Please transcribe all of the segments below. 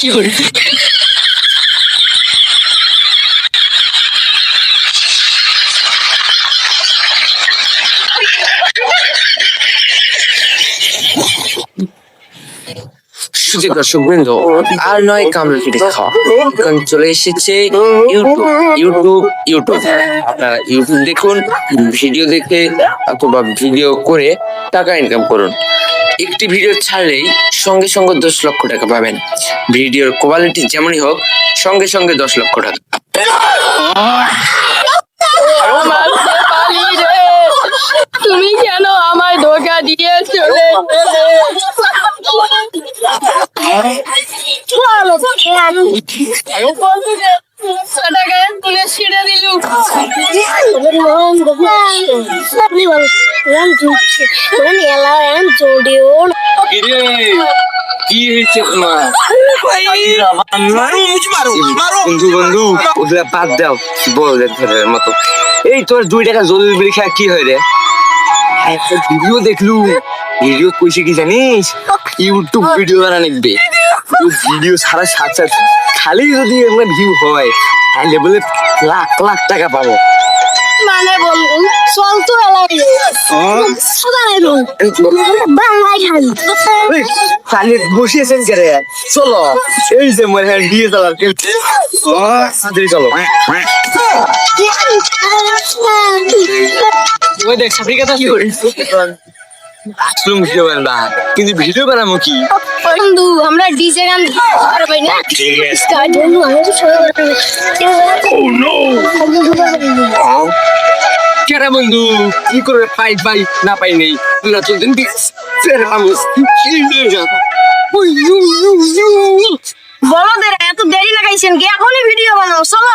cute সুযোগ দর্শক আর নয় কামড় কেটে খাওয়া। কারণ চলে এসেছে ইউটিউব ইউটিউব ইউটিউব আপনারা ইউটিউব দেখুন, ভিডিও দেখে অথবা ভিডিও করে টাকা ইনকাম করুন। একটি ভিডিও ছাড়লেই সঙ্গে সঙ্গে দশ লক্ষ টাকা পাবেন। ভিডিওর কোয়ালিটি যেমনই হোক, সঙ্গে সঙ্গে দশ লক্ষ টাকা। তুমি কেন ধোকা দিয়ে কি হয়েছে বন্ধু বন্ধু ওগুলা বাদ দাও বড়দের ঘরের মতো। এই তোর দুই টাকা জলের বিড়ি খায় কি হয় রে? একটা ভিডিও দেখলু ভিডিও কইছে কি জানিস? ইউটিউব ভিডিও বানা নিবে। ভিডিও সারা সাত সাত খালি যদি আমরা ভিউ হয় তাহলে বলে লাখ লাখ টাকা পাবো। মানে বলব চল তো এলাই বাংলায় খালি। খালি বসিয়েছেন কে রে? চলো। এই যে মনে হয় দিয়ে চালার কেউ তাড়াতাড়ি চলো। ওই দেখ সাফরিকা তো কি ভিডিও বানা কিন্তু ভিডিও বানাবো কি? বন্ধু আমরা ডিজে গান পারবে না? ঠিক আছে। স্টার্ট বন্ধু আমরা তো সবাই কেরা বন্ধু কি করে পাই পাই না পাই নেই? না তো দিন ফের এত দেরি লাগাইছেন কি? এখনই ভিডিও বানাও চলো।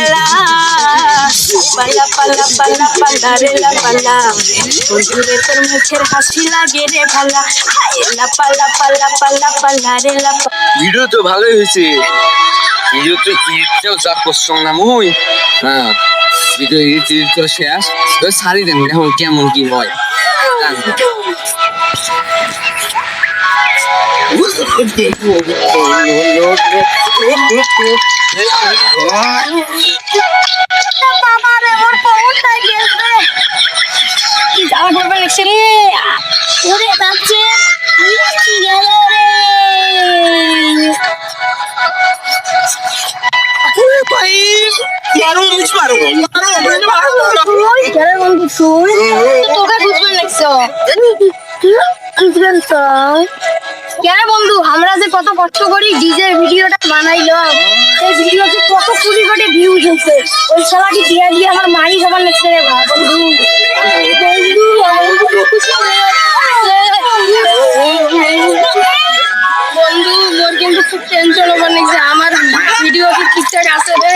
পাল্লা পাল্লা পাল্লা পাল্লা রে লা পাল্লা বন্ধুরে তোর মুখের হাসি লাগে রে ভালা। লা পাল্লা পাল্লা পাল্লা পাল্লা রে লা ভিডিও তো ভালোই হয়েছে। ভিডিও তো করছ না মুই। হ্যাঁ ভিডিও এডিট করে শেষ। তো সারি দেন এখন কেমন কি হয়। বাবারে তোকে বন্ধু, আমরা যে কত কষ্ট করি ডিজে ভিডিওটা বানাইলো এই ভিডিওতে কত দিয়া দিয়ে আমার মারি সবার লাগছে বন্ধু। বন্ধু খুব টেনশন হবার লাগছে আমার ভিডিও কি ঠিকঠাক আছে রে?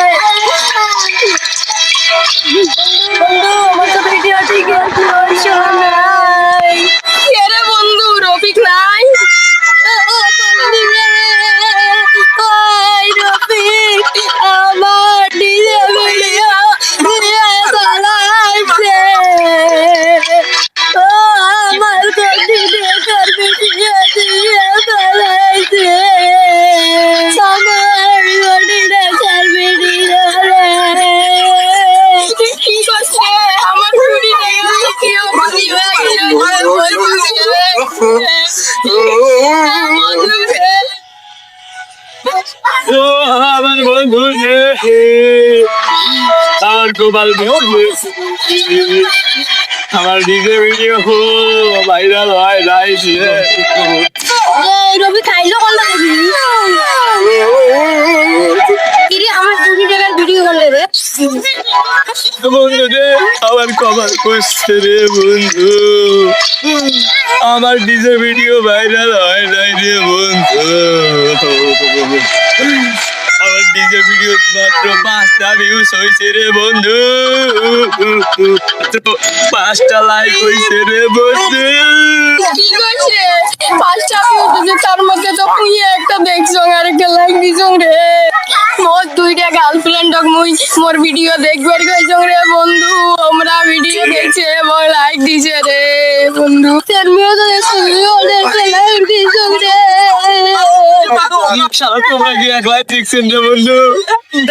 ও আমার বন্ধু রে আমার গোপাল বন্ধু আমার ডিজে ভিডিও ভাইরাল হয় নাই দিয়ে রবি খাইলো কোনটা রে বন্ধু রে আমার কমাল করছে রে বন্ধু। আমার ডিজে ভিডিও ভাইরাল হয় নাই রে বন্ধু। আমার ডিজে ভিডিও মাত্র পাঁচটা ভিউস হয়েছে রে বন্ধু। পাঁচটা লাইক হয়েছে রে বন্ধু। কি মোর ভিডিও দেখবার কইছং রে বন্ধু, আমরা ভিডিও দেখছে এবং লাইক দিছে রে, বন্ধু। তুমিও তো দেখছ দেখছে লাইক দিছং রে। তোমরা কি একলাই দেখছেন রে বন্ধু?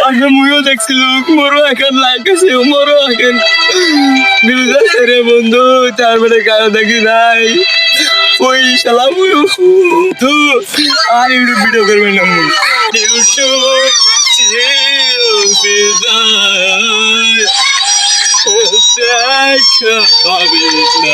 আগে মুইও দেখছিলাম, মোরও এখন লাইক আছে, মোরও এখন রে বন্ধু, তারপরে কারও দেখি নাই। ওই শালা তো আর ইউটিউব ভিডিও করবে না ইউটিউব দেখা হবে না কোনদিন